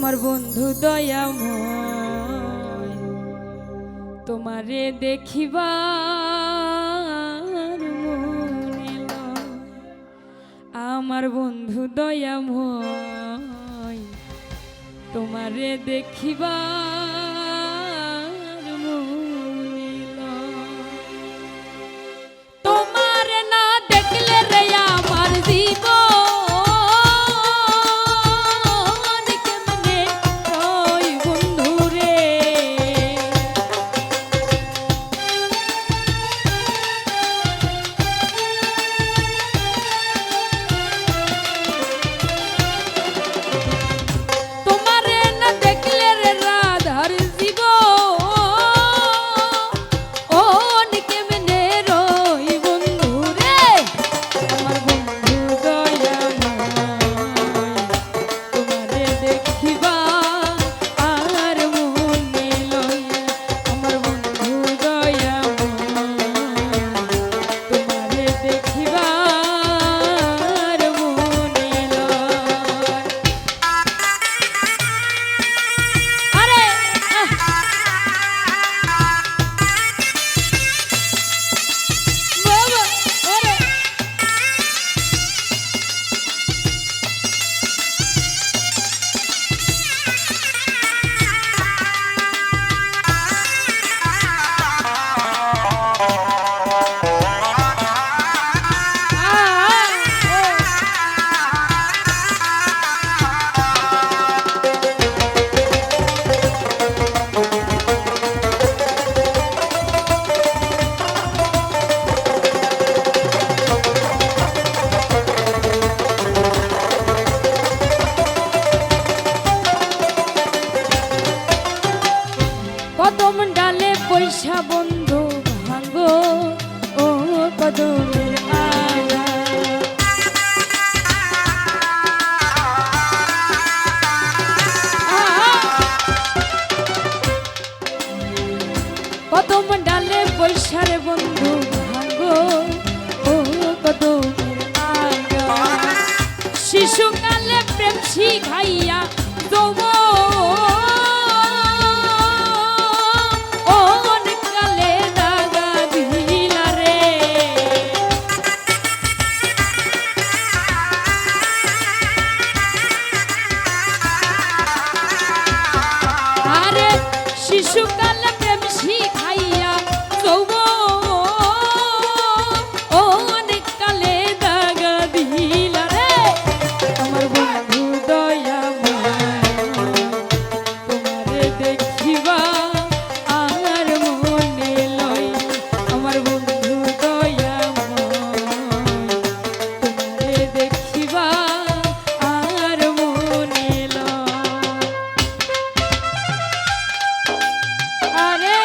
আমার বন্ধু দয়াম তোমারে দেখিবার আমার বন্ধু দয়াম তোমারে দেখিবার কদম ডালে পয়সা বন্ধু ভাঙ্গো ও কদমের কদম ডালে পয়সারে বন্ধু শিশুকালে প্রেম শিখাইয়া আরে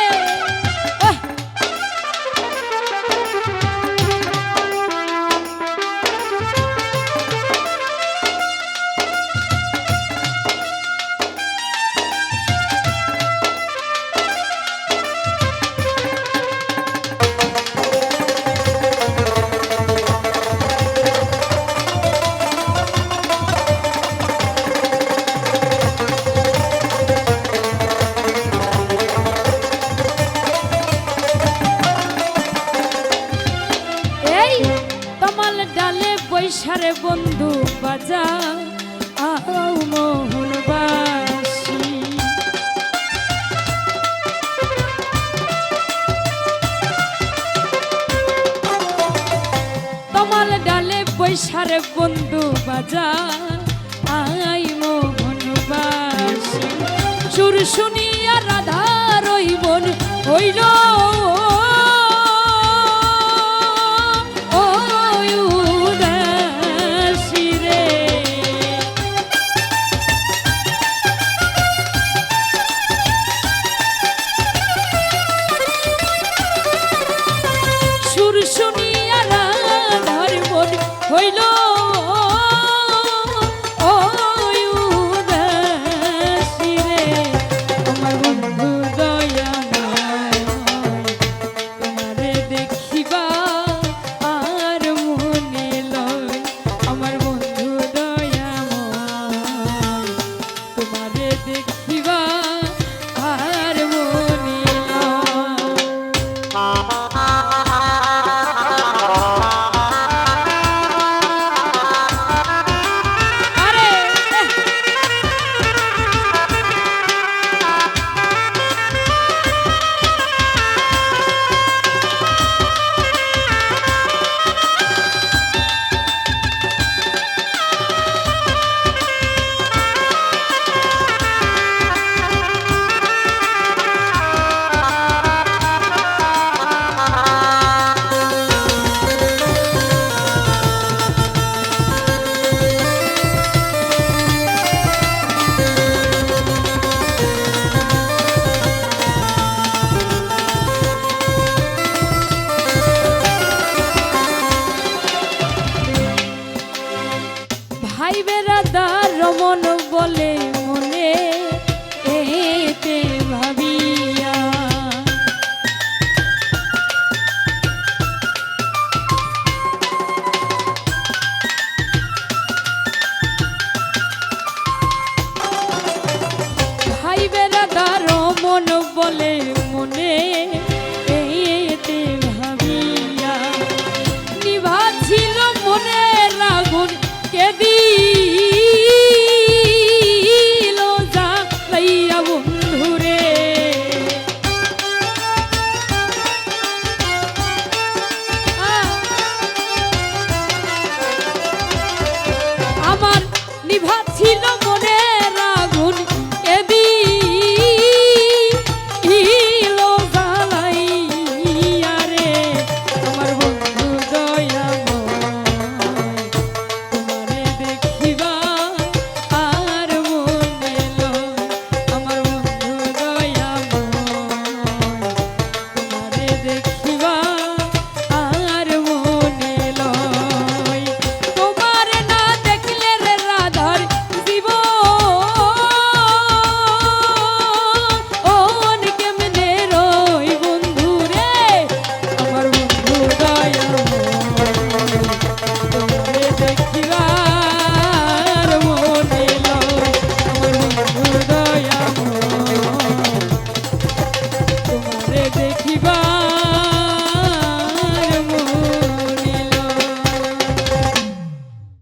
বৈশারে বন্ধু বাজা আও মোহন বাসি তমাল ডালে বৈশারে বন্ধু বাজা আই মোহন বাসি সুর শুনিয়া সদার রমন বলে মনে এতে ভাবিয়া। ভাই বেড়া রমন বলে মনে Chilo.